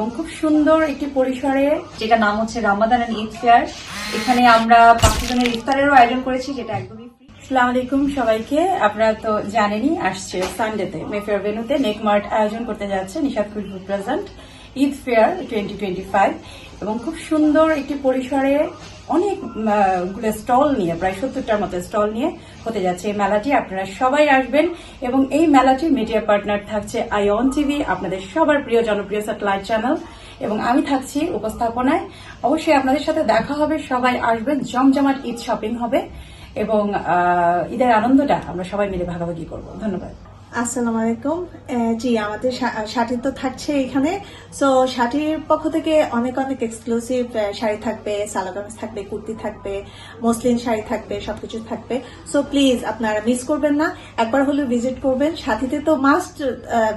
এবং খুব সুন্দর একটি পরিসরে যেটা নাম হচ্ছে রামাদান অ্যান্ড ঈদ ফেয়ার এখানে আমরা পাকিস্তানের ইফতারেরও আয়োজন করেছি, যেটা একদমই। আসসালামু আলাইকুম সবাইকে। আপনারা তো জানেনই, আসছে সানডেতে মেফেয়ার ভেনুতে নেকমার্ট আয়োজন করতে যাচ্ছে Nishad Khushbu present Eid fair twenty twenty five এবং খুব সুন্দর একটি পরিসরে অনেকগুলো স্টল নিয়ে, প্রায় সত্তরটার মতো স্টল নিয়ে হতে যাচ্ছে এই মেলাটি। আপনারা সবাই আসবেন এবং এই মেলাটির মিডিয়া পার্টনার থাকছে আইঅন টিভি আপনাদের সবার প্রিয় জনপ্রিয় স্যাটেলাইট চ্যানেল এবং আমি থাকছি উপস্থাপনায়। অবশ্যই আপনাদের সাথে দেখা হবে, সবাই আসবেন, জমজমাট ঈদ শপিং হবে এবং ঈদের আনন্দটা আমরা সবাই মিলে ভাগাভাগি করব। ধন্যবাদ। আসসালামু আলাইকুম। জি, আমাদের শাড়ি তো থাকছে এখানে। সো শাড়ির পক্ষ থেকে অনেক অনেক এক্সক্লুসিভ শাড়ি থাকবে সালোগামিজ থাকবে, কুর্তি থাকবে, মসলিন শাড়ি থাকবে, সবকিছু থাকবে। সো প্লিজ আপনারা মিস করবেন না। একবার হলেও ভিজিট করবেন। সাথীতে তো মাস্ট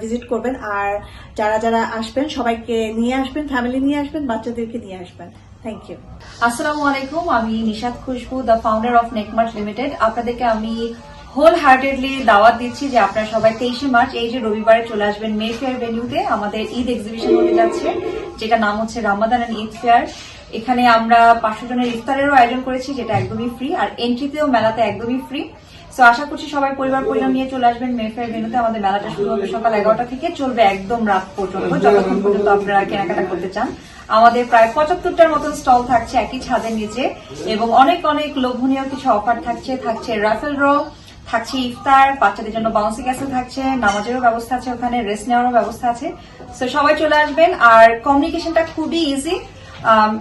ভিজিট করবেন। আর যারা যারা আসবেন, সবাইকে নিয়ে আসবেন ফ্যামিলি নিয়ে আসবেন, বাচ্চাদেরকে নিয়ে আসবেন। থ্যাংক ইউ আসসালামু আলাইকুম। আমি Nishad Khushbu the founder of Nekmart limited আপনাদেরকে আমি হোল হার্টেডলি দাওয়াত দিচ্ছি যে আপনারা সবাই তেইশে মার্চ, এই যে রবিবারে চলে আসবেন মে ফেয়ার ভেন্যুতে আমাদের ঈদ এক্সিবিশন হতে যাচ্ছে যেটা নাম হচ্ছে রামাদান ঈদ ফেয়ার এখানে আমরা পাঁচশো জনের ইফতারেরও আয়োজন করেছি, যেটা একদমই ফ্রি আর এন্ট্রিতেও মেলাতে একদমই ফ্রি সো আশা করছি সবাই পরিবার পরিবার নিয়ে চলে আসবেন মে ফেয়ার ভেন্যুতে আমাদের মেলাটা শুরু হবে সকাল এগারোটা থেকে, চলবে একদম রাত পর্যন্ত, যতক্ষণ পর্যন্ত আপনারা কেনাকাটা করতে চান। আমাদের প্রায় পঁচাত্তরটার মতন স্টল থাকছে একই ছাদের নিচে, এবং অনেক অনেক লোভনীয় কিছু অফার থাকছে থাকছে রাফেল ড্র থাকছে ইফতার, বাচ্চাদের জন্য বাউন্সিং ক্যাসেল থাকছে, নামাজেরও ব্যবস্থা আছে ওখানে রেস্ট নেওয়ারও ব্যবস্থা আছে। তো সবাই চলে আসবেন, আর কমিউনিকেশনটা খুবই ইজি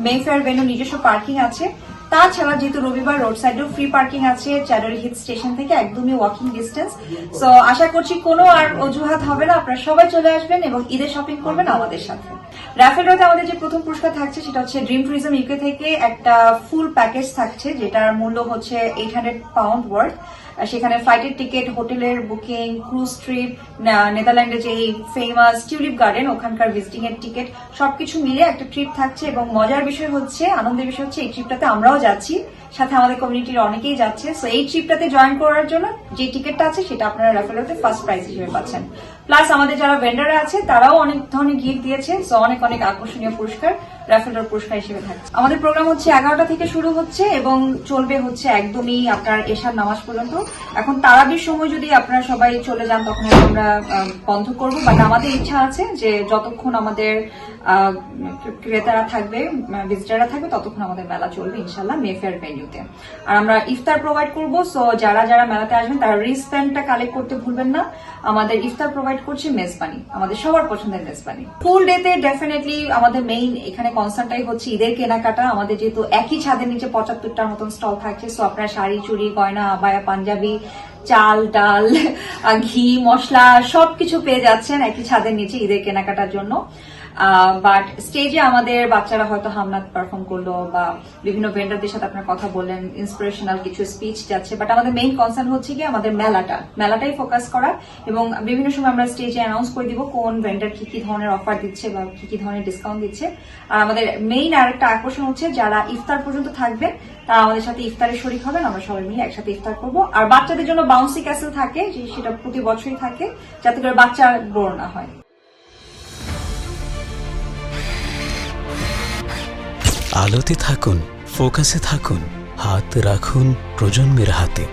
মেফেয়ার ভেনু নিজস্ব পার্কিং আছে। তাছাড়া যেহেতু রবিবার রোড সাইডেও ফ্রি পার্কিং আছে চ্যাডারি হিল স্টেশন থেকে একদমই ওয়াকিং ডিস্টেন্স সো আশা করছি কোনো আর অজুহাত হবে না। আপনারা সবাই চলে আসবেন এবং ঈদের শপিং করবেন আমাদের সাথে। র্যাফেল রোতে আমাদের যে প্রথম পুরস্কার থাকছে, সেটা হচ্ছে ড্রিম ট্যুরিজম ইউকে থেকে একটা ফুল প্যাকেজ থাকছে, যেটার মূল্য হচ্ছে এইট হান্ড্রেড পাউন্ড ওয়ার্থ সেখানে ফ্লাইটের টিকিট হোটেলের বুকিং ক্রুজ ট্রিপ নেদারল্যান্ডে যে ফেমাস টিউলিপ গার্ডেন ওখানকার ভিজিটিং এর টিকিট সবকিছু মিলে একটা ট্রিপ থাকছে এবং মজার বিষয় হচ্ছে, আনন্দের বিষয় হচ্ছে, এই ট্রিপটাতে আমরাও যাচ্ছি। সাথে আমাদের কমিউনিটির অনেকেই যাচ্ছে। সো এই ট্রিপটাতে জয়েন করার জন্য যে টিকিটটা আছে, সেটা আপনারা রেফারেলতে ফার্স্ট প্রাইজ হিসেবে পাচ্ছেন। প্লাস আমাদের যারা ভেন্ডাররা আছে, তারাও অনেক ধরনের গিফট দিয়েছে সো অনেক অনেক আকর্ষণীয় পুরস্কার র্যাফেলর পুরস্কার হিসেবে থাকছে। আমাদের প্রোগ্রাম হচ্ছে এগারোটা থেকে শুরু হচ্ছে এবং চলবে হচ্ছে একদমই আপনার এশার নামাজ পর্যন্ত। এখন তারাবির সময় যদি আপনারা সবাই চলে যান, তখন আমরা বন্ধ করব। বাট আমাদের ইচ্ছা আছে যে যতক্ষণ আমাদের ক্রেতারা থাকবে ভিজিটাররা থাকবে, ততক্ষণ আমাদের মেলা চলবে ইনশাল্লাহ মেফেয়ার ভেন্যুতে আর আমরা ইফতার প্রোভাইড করব সো যারা যারা মেলাতে আসবেন, তারা রিস্প্যান্ডটা কালেক্ট করতে ভুলবেন না। আমাদের ইফতার প্রোভাইড করছে মেজবানি, আমাদের সবার পছন্দের মেজবানি। ফুল ডে তে ডেফিনেটলি আমাদের মেইন এখানে কনসার্নটাই হচ্ছে ঈদের কেনাকাটা। আমাদের যেহেতু একই ছাদের নিচে পঁচাত্তরটার মতন স্টল থাকছে সো আপনার শাড়ি, চুড়ি, গয়না আবায়া পাঞ্জাবি চাল, ডাল ঘি, মশলা সবকিছু পেয়ে যাচ্ছেন একই ছাদের নিচে ঈদের কেনাকাটার জন্য। বাট স্টেজে আমাদের বাচ্চারা হয়তো হামনাত পারফর্ম করল বা বিভিন্ন ভেন্ডারদের সাথে আপনার কথা বললেন ইন্সপিরেশনাল কিছু স্পিচ যাচ্ছে বাট আমাদের মেইন কনসার্ন হচ্ছে কি আমাদের মেলাটা। মেলাটাই ফোকাস করা এবং বিভিন্ন সময় আমরা স্টেজে অ্যানাউন্স করে দিব কোন ভেন্ডার কি কি ধরনের অফার দিচ্ছে বা কি কি ধরনের ডিসকাউন্ট দিচ্ছে। আর আমাদের মেইন আরেকটা আকর্ষণ হচ্ছে যারা ইফতার পর্যন্ত থাকবেন, তারা আমাদের সাথে ইফতারে শরিক হবেন, আমরা সবাই মিলে একসাথে ইফতার করব। আর বাচ্চাদের জন্য বাউন্সি ক্যাসেল থাকে সেটা প্রতি বছরই থাকে, যাতে করে বাচ্চা গ্রো না হয়। আলোতে থাকুন ফোকাসে থাকুন, হাত রাখুন প্রজন্মের হাতে।